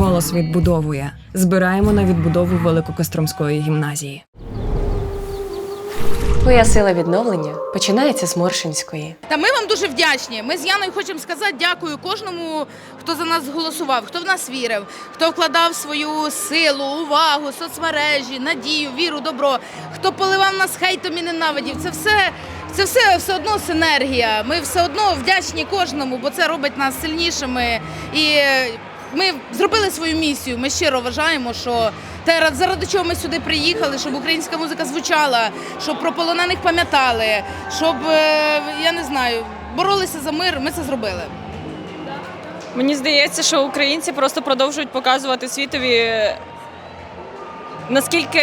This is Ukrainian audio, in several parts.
Голос відбудовує. Збираємо на відбудову Великокостромської гімназії. Твоя сила відновлення починається з Моршинської. Та ми вам дуже вдячні. Ми з Яною хочемо сказати дякую кожному, хто за нас голосував, хто в нас вірив, хто вкладав свою силу, увагу, соцмережі, надію, віру, добро, хто поливав нас хейтом і ненавидів. Це все, це все, все одно синергія. Ми все одно вдячні кожному, бо це робить нас сильнішими. І ми зробили свою місію. Ми щиро вважаємо, що те, заради чого ми сюди приїхали, щоб українська музика звучала, щоб про полонених пам'ятали, щоб е, я не знаю, боролися за мир. Ми це зробили. Мені здається, що українці просто продовжують показувати світові, наскільки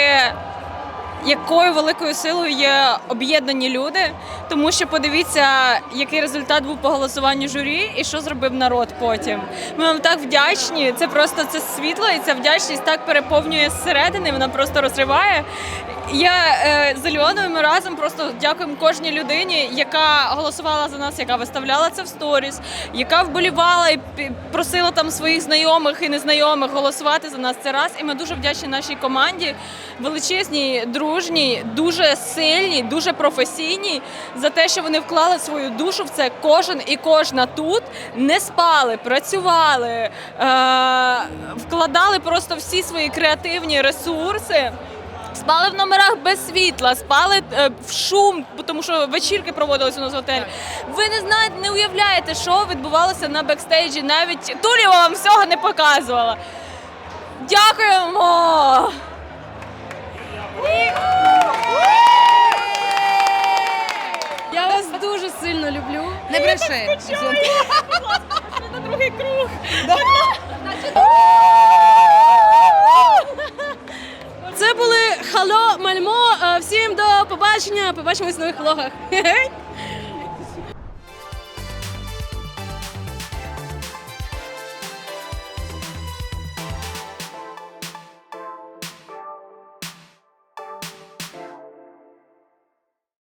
якою великою силою є об'єднані люди, тому що подивіться, який результат був по голосуванню журі і що зробив народ потім. Ми вам так вдячні. Це просто це світло, і ця вдячність так переповнює зсередини. Вона просто розриває. Я е, з Альоною ми разом просто дякуємо кожній людині, яка голосувала за нас, яка виставляла це в сторіс, яка вболівала і просила там своїх знайомих і незнайомих голосувати за нас. Це раз. І ми дуже вдячні нашій команді, величезній, дружній, дуже сильній, дуже професійній за те, що вони вклали свою душу в це. Кожен і кожна тут не спали, працювали, е- вкладали просто всі свої креативні ресурси. Спали в номерах без світла, спали е, в шум, тому що вечірки проводилися у нас в готелі. Ви не знаєте, не уявляєте, що відбувалося на бекстейджі. Навіть Тулєва вам всього не показувала. Дякуємо! Я вас дуже сильно люблю. Не бреши. На другий круг. Це побачення. Побачимось в нових влогах.